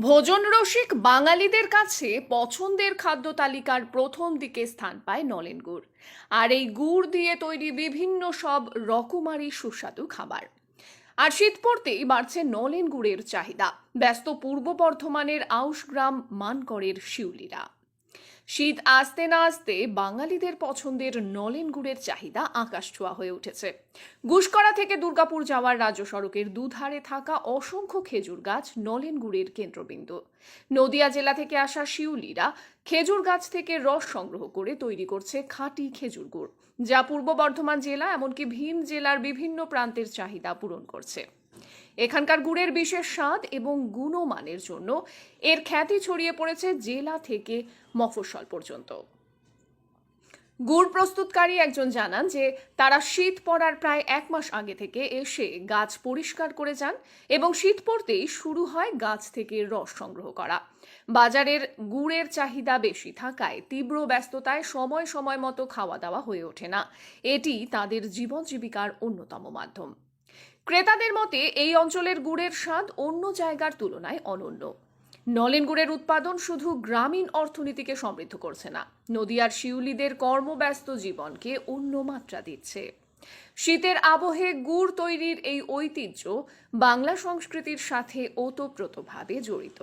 ভোজন রসিক বাঙালিদের কাছে পছন্দের খাদ্য তালিকার প্রথম দিকে স্থান পায় নলেন গুড় আর এই গুড় দিয়ে তৈরি বিভিন্ন সব রকমারি সুস্বাদু খাবার। আর শীত পড়তেই বাড়ছে নলেন গুড়ের চাহিদা। ব্যস্ত পূর্ব বর্ধমানের আউশগ্রাম মানকরের শিউলিরা। শীত আসতে না আসতে বাঙালিদের পছন্দের নলেন গুড়ের চাহিদা আকাশ ছোঁয়া হয়ে উঠেছে। গুসকরা থেকে দুর্গাপুর যাওয়ার রাজ্য সড়কের দুধারে থাকা অসংখ্য খেজুর গাছ নলেন গুড়ের কেন্দ্রবিন্দু। নদিয়া জেলা থেকে আসা শিউলিরা খেজুর গাছ থেকে রস সংগ্রহ করে তৈরি করছে খাঁটি খেজুর গুড়, যা পূর্ব বর্ধমান জেলা এমনকি ভীম জেলার বিভিন্ন প্রান্তের চাহিদা পূরণ করছে। এখানকার গুড়ের বিশেষ স্বাদ এবং গুণমানের জন্য এর খ্যাতি ছড়িয়ে পড়েছে জেলা থেকে মফস্বল পর্যন্ত। গুড় প্রস্তুতকারী একজন জানান যে, তারা শীত পড়ার প্রায় এক মাস আগে থেকে এসে গাছ পরিষ্কার করে যান এবং শীত পড়তেই শুরু হয় গাছ থেকে রস সংগ্রহ করা। বাজারের গুড়ের চাহিদা বেশি থাকায় তীব্র ব্যস্ততায় সময় সময় মতো খাওয়া দাওয়া হয়ে ওঠে না। এটি তাদের জীবন জীবিকার অন্যতম মাধ্যম। ক্রেতাদের মতে, এই অঞ্চলের গুড়ের স্বাদ অন্য জায়গার তুলনায় অনন্য। নলেন গুড়ের উৎপাদন শুধু গ্রামীণ অর্থনীতিকে সমৃদ্ধ করছে না, নদিয়ার শিউলিদের কর্মব্যস্ত জীবনকে অন্য মাত্রা দিচ্ছে। শীতের আবহে গুড় তৈরির এই ঐতিহ্য বাংলা সংস্কৃতির সাথে ওতপ্রোতভাবে জড়িত।